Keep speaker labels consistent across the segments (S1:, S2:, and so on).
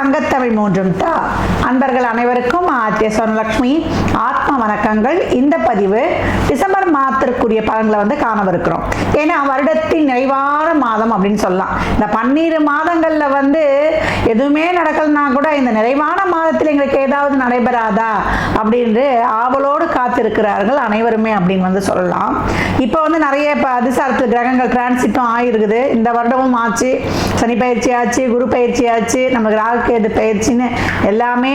S1: தங்கத்தமிழ் மூன்றும் தா அன்பர்கள் அனைவருக்கும் ஆத்திய சொர்ணலட்சுமி ஆத்ம வணக்கங்கள். இந்த பதிவு டிசம்பர் மாதத்திற்குரிய பலன்களை வந்து காணவிருக்கிறோம். ஏன்னா வருடத்தின் நிறைவான மாதம் அப்படின்னு சொல்லலாம். இந்த பன்னிரு மாதங்கள்ல வந்து எதுவுமே நடக்கலனா கூட இந்த நிறைவான மாதத்தில் எங்களுக்கு ஏதாவது நடைபெறாதா அப்படின்னு ஆவலோடு காத்திருக்கிறார்கள் அனைவருமே அப்படின்னு வந்து சொல்லலாம். இப்போ வந்து நிறைய இப்போ அதிசாரத்தில் கிரகங்கள் டிரான்சிட்டும் ஆயிருக்குது. இந்த வருடமும் ஆச்சு. சனி பயிற்சி ஆச்சு குரு பயிற்சி ஆச்சு நமக்கு ராகுகேது பயிற்சின்னு எல்லாமே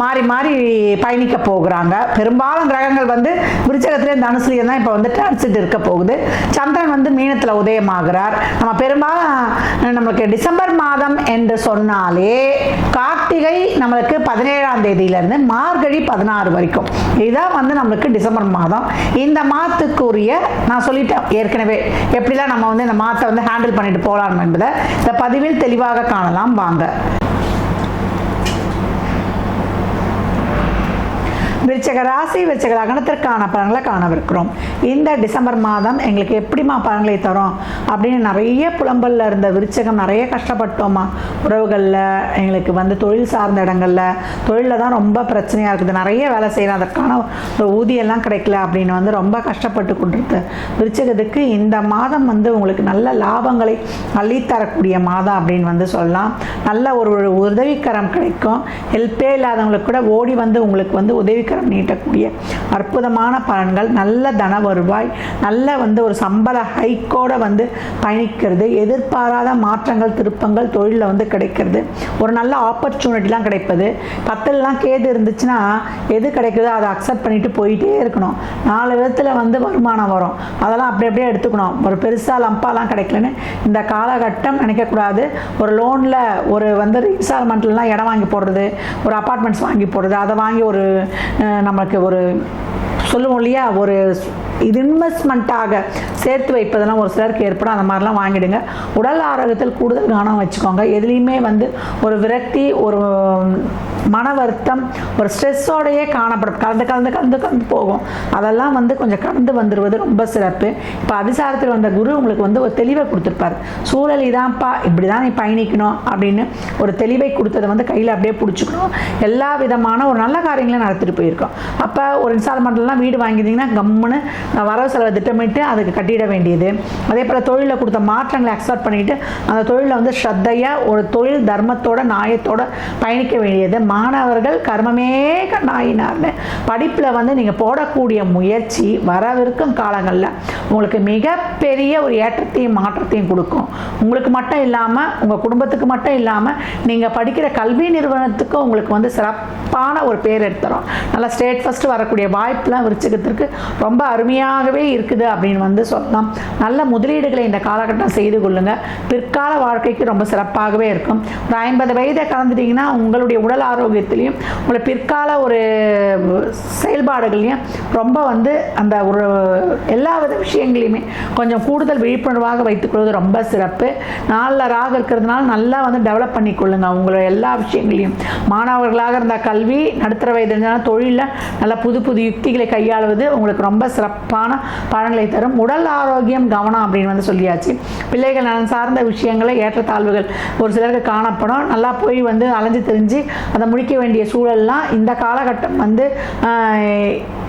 S1: மாறி மாறி பயணிக்க போகிறாங்க. பெரும்பாலும் கிரகங்கள் வந்து விருச்சகத்திலே தனுசுலேயே தான் இப்போ வந்து டிரான்சிட் இருக்க போகுது. சந்திரன் வந்து மீனத்தில் உதயமாகிறார். நம்ம பெரும்பாலும் நம்மளுக்கு டிசம்பர் மாதம் என்று சொன்னாலே கார்த்திகை நம்மளுக்கு பதினேழாம் தேதியிலேருந்து மார்கழி பதினாறு வரைக்கும். இதுதான் வந்து நம்மளுக்கு டிசம்பர் மாதம். இந்த மாதத்துக்குரிய நான் சொல்லிட்டேன் ஏற்கனவே. எப்படிலாம் நம்ம வந்து இந்த மாதத்தை வந்து ஹேண்டில் பண்ணிட்டு போகலாம் என்பதை இந்த பதிவில் தெளிவாக காணலாம். வாங்க. விருச்சக ராசி விருச்சக லக்னத்திற்கான பலன்களை காணவிருக்கிறோம். இந்த டிசம்பர் மாதம் எங்களுக்கு எப்படிமா பலன்களை தரும்? அப்படின்னு நிறைய புலம்பல்ல இருந்த விருச்சகம் நிறைய கஷ்டப்பட்டோமா உறவுகளில் எங்களுக்கு வந்து தொழில் சார்ந்த இடங்களில் தொழிலில் தான் ரொம்ப பிரச்சனையாக இருக்குது. நிறைய வேலை செய்யணும். அதற்கான ஒரு ஊதியம்லாம் கிடைக்கல அப்படின்னு வந்து ரொம்ப கஷ்டப்பட்டு கொண்டிருக்கு. விருச்சகத்துக்கு இந்த மாதம் வந்து உங்களுக்கு நல்ல லாபங்களை அள்ளித்தரக்கூடிய மாதம் அப்படின்னு வந்து சொல்லலாம். நல்ல ஒரு ஒரு உதவிக்கரம் கிடைக்கும். ஹெல்ப்பே இல்லாதவங்களுக்கு கூட ஓடி வந்து உங்களுக்கு வந்து உதவி உதவிக்கரம் நீட்டக்கூடிய அற்புதமான பலன்கள் நல்ல தன வருவாய் நல்ல வந்து ஒரு சம்பள ஹைக்கோட வந்து பயணிக்கிறது எதிர்பாராத மாற்றங்கள் திருப்பங்கள் தொழிலில் வந்து கிடைக்கிறது ஒரு நல்ல ஆப்பர்ச்சுனிட்டிலாம் கிடைப்பது. பத்தெல்லாம் கேது இருந்துச்சுன்னா எது கிடைக்குதோ அதை அக்செப்ட் பண்ணிட்டு போயிட்டே இருக்கணும். நாலு விதத்தில் வந்து வருமானம் வரும். அதெல்லாம் அப்படி அப்படியே எடுத்துக்கணும். ஒரு பெருசாக லம்பாலாம் கிடைக்கலன்னு இந்த காலகட்டம் நினைக்கக்கூடாது ஒரு லோனில் ஒரு வந்து இன்ஸ்டால்மெண்ட்லாம் இடம் வாங்கி போடுறது ஒரு அப்பார்ட்மெண்ட்ஸ் வாங்கி போடுறது அதை வாங்கி ஒரு நமக்கு ஒரு சொல்லுவோம் இல்லையா ஒரு இது இன்வெஸ்ட்மெண்ட்டாக சேர்த்து வைப்பதெல்லாம் ஒரு சிலருக்கு ஏற்படும். அந்த மாதிரிலாம் வாங்கிடுங்க. உடல் ஆரோக்கியத்தில் கூடுதல் கவனம் வச்சுக்கோங்க. எதுலேயுமே வந்து ஒரு விரக்தி ஒரு மன வருத்தம் ஒரு ஸ்ட்ரெஸ்ஸோடையே காணப்படும். கலந்து கலந்து கலந்து கலந்து போகும். அதெல்லாம் வந்து கொஞ்சம் கடந்து வந்துடுவது ரொம்ப சிறப்பு. இப்போ அதிசாரத்தில் வந்த குரு உங்களுக்கு வந்து ஒரு தெளிவை கொடுத்துருப்பாரு. சூழல் இதான்ப்பா இப்படி தான் நீ பயணிக்கணும் அப்படின்னு ஒரு தெளிவை கொடுத்ததை வந்து கையில் அப்படியே பிடிச்சிக்கணும். எல்லா விதமான ஒரு நல்ல காரியங்களையும் நடத்திட்டு போயிருக்கோம். அப்போ ஒரு இன்ஸ்டால்மெண்ட்லாம் வீடு வாங்கியிருந்தீங்கன்னா கம்முன்னு வரவு செலவை திட்டமிட்டு அதுக்கு கட்டிட வேண்டியது. அதே போல் தொழிலில் கொடுத்த மாற்றங்களை அக்செப்ட் பண்ணிட்டு அந்த தொழிலில் வந்து ஸ்ரத்தையாக ஒரு தொழில் தர்மத்தோட நியாயத்தோட பயணிக்க வேண்டியது. மாணவர்கள் கர்மமே கண்ணாயினார்னு படிப்பில் வந்து நீங்கள் போடக்கூடிய முயற்சி வரவிருக்கும் காலங்களில் உங்களுக்கு மிகப்பெரிய ஒரு ஏற்றத்தையும் மாற்றத்தையும் கொடுக்கும். உங்களுக்கு மட்டும் இல்லாமல் உங்கள் குடும்பத்துக்கு மட்டும் இல்லாமல் நீங்கள் படிக்கிற கல்வி நிறுவனத்துக்கு உங்களுக்கு வந்து சிறப்பான ஒரு பேர் எடுத்துரும் நல்லா ஸ்டேட் ஃபஸ்ட்டு வரக்கூடிய வாய்ப்புலாம் விருச்சிகத்திற்கு ரொம்ப அருமையாகவே இருக்குது அப்படின்னு வந்து சொல்லலாம் நல்ல முதலீடுகளை இந்த காலகட்டம் செய்து கொள்ளுங்கள் பிற்கால வாழ்க்கைக்கு ரொம்ப சிறப்பாகவே இருக்கும். ஒரு ஐம்பது வயதை கலந்துட்டிங்கன்னா உங்களுடைய உடல் ஆரோக்கியத்திலையும் உங்களை பிற்கால ஒரு செயல்பாடுகள்லையும் ரொம்ப வந்து அந்த ஒரு எல்லா வித விஷயங்களையுமே கொஞ்சம் கூடுதல் விழிப்புணர்வாக வைத்துக்கொள்வது ரொம்ப சிறப்பு. நாளில் ராக இருக்கிறதுனால நல்லா வந்து டெவலப் பண்ணிக்கொள்ளுங்க. உங்களோட எல்லா விஷயங்களையும். மாணவர்களாக இருந்த கல்வி நடுத்தர வயது இருந்தாலும் தொழிலில் நல்ல புது புது யுக்திகளை கையாளுவது உங்களுக்கு ரொம்ப சிறப்பான பலன்களை தரும். உடல் ஆரோக்கியம் கவனம் அப்படின்னு வந்து சொல்லியாச்சு. பிள்ளைகள் நலன் சார்ந்த விஷயங்களை ஏற்றத்தாழ்வுகள் ஒரு சிலருக்கு காணப்படும். நல்லா போய் வந்து அலைஞ்சு தெரிஞ்சு அதை முடிக்க வேண்டிய சூழல்லாம் இந்த காலகட்டம் வந்து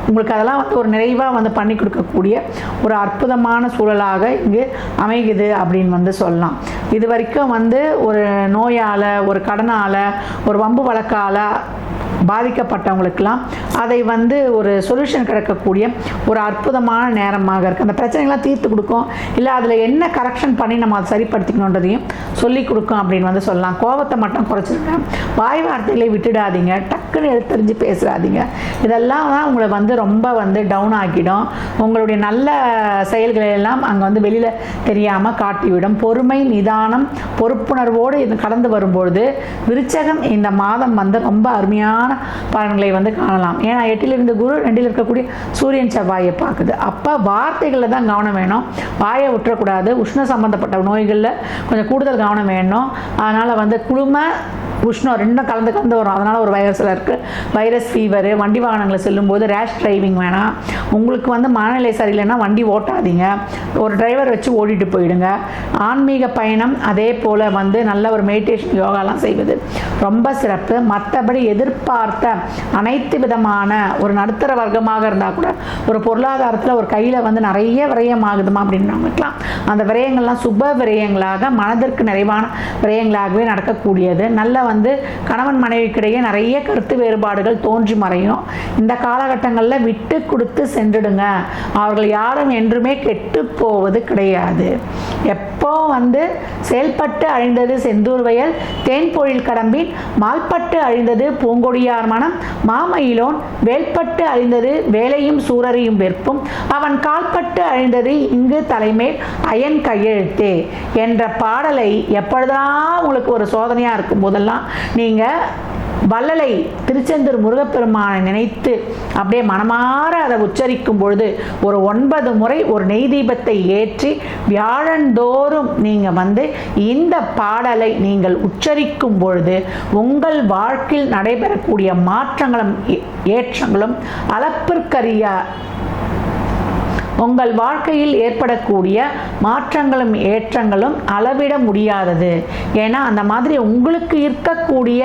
S1: உங்களுக்கு அதெல்லாம் வந்து ஒரு நிறைவாக வந்து பண்ணி கொடுக்கக்கூடிய ஒரு அற்புதமான சூழலாக இங்கு அமைகுது அப்படின்னு வந்து சொல்லலாம். இது வரைக்கும் வந்து ஒரு நோயால் ஒரு கடனால் ஒரு வம்பு வழக்கால் பாதிக்கப்பட்டவங்களுக்கெல்லாம் அதை வந்து ஒரு சொல்யூஷன் கிடைக்கக்கூடிய ஒரு அற்புதமான நேரமாக இருக்குது அந்த பிரச்சனைகள்லாம் தீர்த்து கொடுக்கும். இல்லை அதில் என்ன கரெக்ஷன் பண்ணி நம்ம அதை சரிப்படுத்திக்கணுன்றதையும் சொல்லி கொடுக்கும் அப்படின்னு வந்து சொல்லலாம். கோபத்தை மட்டும் குறைச்சிருங்க. வாய் வார்த்தைகளை விட்டுடாதீங்க. டக்குன்னு எடுத்தறிஞ்சு பேசுகிறாதீங்க இதெல்லாம் தான் உங்களை வந்து ரொம்ப வந்து டவுன் ஆக்கிடும். உங்களுடைய நல்ல செயல்களை எல்லாம் அங்கே வந்து வெளியில் தெரியாமல் காட்டிவிடும். பொறுமை நிதானம் பொறுப்புணர்வோடு இது கடந்து வரும்பொழுது விருச்சகம் இந்த மாதம் வந்து ரொம்ப அருமையான பலன்களை வந்து காணலாம். ஏன்னா எட்டிலிருந்து குரு ரெண்டில் இருக்கக்கூடிய சூரியன் செவ்வாயை பார்க்குது. அப்போ வார்த்தைகளில் தான் கவனம் வேணும். வாயை விட்டுறக்கூடாது. உஷ்ண சம்பந்தப்பட்ட நோய்களில் கொஞ்சம் கூடுதல் கவனம் வேணும். அதனால் வந்து குளுமை உஷ்ணம் ரெண்டும் கலந்து கலந்து வரும். அதனால் ஒரு வைரஸில் இருக்குது வைரஸ் ஃபீவரு வண்டி வாகனங்களை செல்லும்போது ரேஷ் டிரைவிங் வேணாம். உங்களுக்கு வந்து மனநிலை சரியில்லைன்னா வண்டி ஓட்டாதீங்க. ஒரு டிரைவர் வச்சு ஓடிட்டு போயிடுங்க. ஆன்மீக பயணம் அதே போல் வந்து நல்ல ஒரு மெடிடேஷன் யோகாலாம் செய்வது ரொம்ப சிறப்பு. மற்றபடி எதிர்பார்த்த அனைத்து விதமான ஒரு நடுத்தர வர்க்கமாக இருந்தால் கூட ஒரு பொருளாதாரத்தில் ஒரு கையில் வந்து நிறைய விரயம் ஆகுதுமா அப்படின்னு நமக்குலாம் அந்த விரயங்கள்லாம் சுப விரயங்களாக மனதிற்கு நிறைவான விரயங்களாகவே நடக்கக்கூடியது. நல்ல வந்து கணவன் மனைவிக்கிடையே நிறைய கருத்து வேறுபாடுகள் தோன்றி மறையும். இந்த காலகட்டங்களில் விட்டு கொடுத்து சென்றுடுங்க. அவர்கள் யாரும் என்றுமே கெட்டு போவது கிடையாது. எப்போ வந்து செயல்பட்டு அழிந்தது செந்தூர்வயல் தேன்பொழில் கடம்பின் மால்பட்டு அழிந்தது பூங்கொடியார் மனம் மாமயிலோன் வேல்பட்டு அழிந்தது வேலையும் சூரரையும் வெறுப்பும் அவன் கால்பட்டு அழிந்தது இங்கு தலைமேல் அயன் கையெழுத்தே என்ற பாடலை எப்பொழுதெல்லாம் உங்களுக்கு ஒரு சோதனையாக இருக்கும் போதெல்லாம் நீங்கள் வள்ளலை திருச்செந்தூர் முருகப்பெருமானை நினைத்து அப்படியே மனமாற அதை உச்சரிக்கும் பொழுது ஒரு ஒன்பது முறை ஒரு நெய் தீபத்தை ஏற்றி வியாழந்தோறும் நீங்கள் வந்து இந்த பாடலை நீங்கள் உச்சரிக்கும் பொழுது உங்கள் வாழ்க்கையில் நடைபெறக்கூடிய மாற்றங்களும் ஏ- ஏற்றங்களும் அளப்பிற்கரிய உங்கள் வாழ்க்கையில் ஏற்படக்கூடிய மாற்றங்களும் ஏற்றங்களும் அளவிட முடியாதது. ஏன்னா அந்த மாதிரி உங்களுக்கு இருக்கக்கூடிய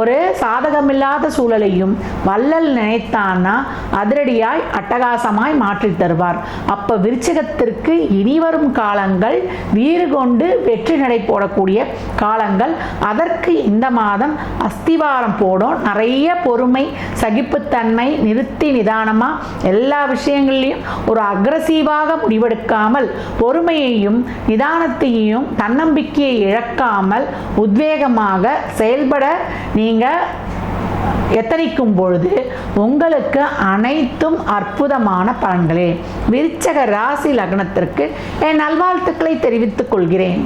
S1: ஒரு சாதகமில்லாத சூழலையும் வள்ளல் நினைத்தான்னா அதிரடியாய் அட்டகாசமாய் மாற்றித் தருவார். அப்போ விருச்சிகத்திற்கு இனி வரும் காலங்கள் வீறு கொண்டு வெற்றி நடை போடக்கூடிய காலங்கள். அதற்கு இந்த மாதம் அஸ்திவாரம் போடும். நிறைய பொறுமை சகிப்புத்தன்மை நிறுத்தி நிதானமாக எல்லா விஷயங்கள்லையும் ஒரு அக்ரஸீவாக முடிவெடுக்காமல் பொறுமையையும் நிதானத்தையும் தன்னம்பிக்கையை இழக்காமல் உத்வேகமாக செயல்பட நீங்கள் எத்தனிக்கும் பொழுது உங்களுக்கு அனைத்தும் அற்புதமான பலன்களே. விருச்சக ராசி லக்னத்திற்கு என் நல்வாழ்த்துக்களை தெரிவித்துக் கொள்கிறேன்.